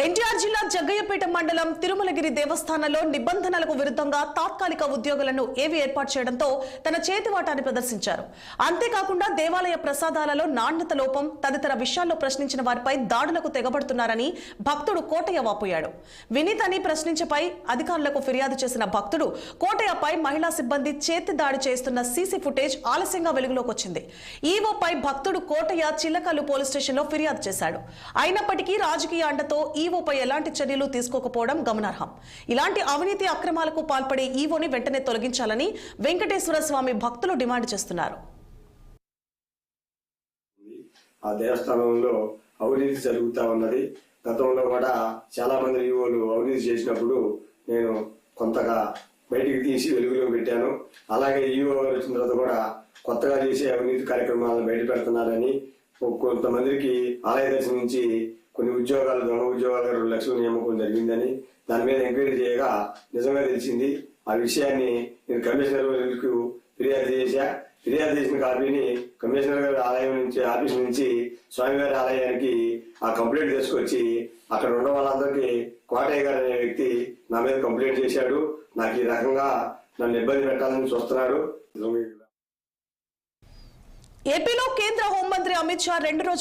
ఎన్టీఆర్ జిల్లా జగ్గయ్యపేట మండలం తిరుమలగిరి దేవస్థానంలో నిబంధనలకు విరుద్ధంగా తాత్కాలిక ఉద్యోగులను ఏవి ఏర్పాటు చేయడంతో తన చేతివాటాన్ని ప్రదర్శించారు. అంతేకాకుండా దేవాలయ ప్రసాదాలలో నాణ్యత లోపం తదితర విషయాల్లో ప్రశ్నించిన వారిపై దాడులకు తెగబడుతున్నారని భక్తుడు కోటయ్య వాపోయాడు. వినీత్ అని ప్రశ్నించపై అధికారులకు ఫిర్యాదు చేసిన భక్తుడు కోటయ్యపై మహిళా సిబ్బంది చేతి దాడి చేస్తున్న సీసీ ఫుటేజ్ ఆలస్యంగా వెలుగులోకి వచ్చింది. ఈవోపై భక్తుడు కోటయ్య చిల్లకల్లు పోలీస్ స్టేషన్లో ఫిర్యాదు చేశాడు. అయినప్పటికీ రాజకీయ అండతో ఈవోపై ఎలాంటి చర్యలు తీసుకోకపోవడం గమనార్హం. ఇలాంటి అవినీతి అక్రమాలకు పాల్పడే ఈవోని వెంటనే తొలగించాలని వెంకటేశ్వర స్వామి భక్తులు డిమాండ్ చేస్తున్నారు. ఆ దేవస్థానంలో అవినీతి జరుగుతా ఉన్నది. గతంలో కూడా చాలా మంది ఈవోలు అవినీతి చేసినప్పుడు నేను కొంతగా బయటికి తీసి వెలుగులో పెట్టాను. అలాగే ఈవో గారు వచ్చిన తర్వాత కూడా కొత్తగా చేసే అవినీతి కార్యక్రమాలను బయట పెడుతున్నారని కొంతమందికి ఆలయ దర్శనం నుంచి కొన్ని ఉద్యోగాలు దొంగ ఉద్యోగాలు రెండు లక్షలు నియామకం జరిగిందని దాని మీద ఎంక్వైరీ చేయగా నిజంగా తెలిసింది ఆ విషయాన్ని నేను కమిషనర్ గారికి ఫిర్యాదు చేశా. ఫిర్యాదు చేసిన కాపీని కమిషనర్ గారి ఆలయం నుంచి ఆఫీస్ నుంచి స్వామివారి ఆలయానికి ఆ కంప్లైంట్ తీసుకొచ్చి అక్కడ ఉన్న వాళ్ళందరికీ కోటయ్య గారు అనే వ్యక్తి నా మీద కంప్లైంట్ చేశాడు. నాకు ఈ రకంగా నన్ను ఇబ్బంది పెట్టాలని చూస్తున్నాడు. ఏపీలో కేంద్ర హోంమంత్రి అమిత్ షా రెండు రోజుల